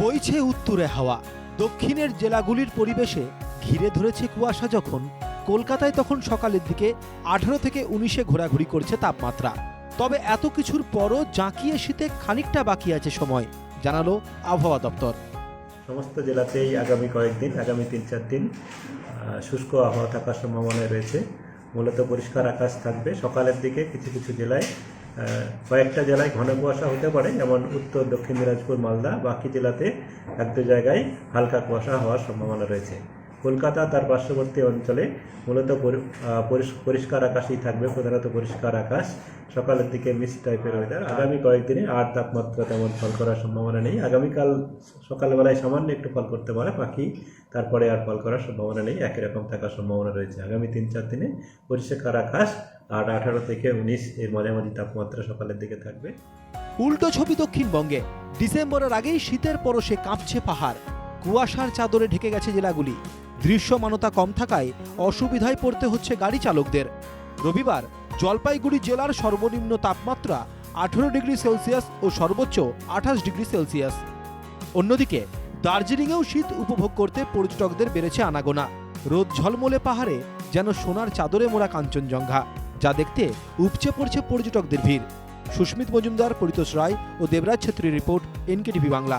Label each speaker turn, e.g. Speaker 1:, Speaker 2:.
Speaker 1: বইছে উত্তরে হাওয়া। দক্ষিণের জেলাগুলির পরিবেশে ঘিরে ধরেছে কুয়াশা যখন, কলকাতায় তখন সকালের দিকে আঠারো থেকে উনিশে ঘোরাঘুরি করছে তাপমাত্রা। তবে এত কিছুর পরও জাঁকিয়ে শীতে খানিকটা বাকি আছে সময়, জানালো আবহাওয়া দপ্তর।
Speaker 2: সমস্ত জেলাতেই আগামী কয়েকদিন, আগামী তিন চার দিন শুষ্ক আবহাওয়া থাকার সম্ভাবনা রয়েছে। মূলত পরিষ্কার আকাশ থাকবে। সকালের দিকে কিছু কিছু জেলায় কয়েকটা জেলায় ঘন কুয়াশা হতে পারে, যেমন উত্তর, দক্ষিণ দিনাজপুর, মালদা। বাকি জেলাতে এক দু জায়গায় হালকা কুয়াশা হওয়ার সম্ভাবনা রয়েছে। কলকাতা, তার পার্শ্ববর্তী অঞ্চলে মূলত পরি- পরিষ্কার আকাশই থাকবে, প্রধানত পরিষ্কার আকাশ। সকালের দিকে মিস্ট টাইপের ওয়েদার আগামী কয়েকদিনে আর তাপমাত্রা তেমন ফল করার সম্ভাবনা নেই। আগামীকাল সকালবেলায় সামান্য একটু ফল করতে পারে পাখি তারপরে আর ফল করার সম্ভাবনা নেই। একই রকম থাকার সম্ভাবনা রয়েছে। আগামী তিন চার দিনে পরিষ্কার আকাশ আর আঠারো থেকে উনিশ এর মাঝামাঝি তাপমাত্রা সকালের দিকে থাকবে।
Speaker 1: উল্টো ছবি দক্ষিণবঙ্গে। ডিসেম্বরের আগেই শীতের পরশে কাঁপছে পাহাড়। কুয়াশার চাদরে ঢেকে গেছে জেলাগুলি। দৃশ্যমানতা কম থাকায় অসুবিধায় পড়তে হচ্ছে গাড়ি চালকদের। রবিবার জলপাইগুড়ি জেলার সর্বনিম্ন তাপমাত্রা আঠেরো ডিগ্রি সেলসিয়াস ও সর্বোচ্চ আঠাশ ডিগ্রি সেলসিয়াস। অন্যদিকে, দার্জিলিংয়েও শীত উপভোগ করতে পর্যটকদের বেড়েছে আনাগোনা। রোদ ঝলমলে পাহাড়ে যেন সোনার চাদরে মোড়া কাঞ্চনজঙ্ঘা, যা দেখতে উপচে পড়ছে পর্যটকদের ভিড়। সুস্মিত মজুমদার, পরিতোষ রায় ও দেবরাজ ছেত্রীর রিপোর্ট, এনকেটিভি বাংলা।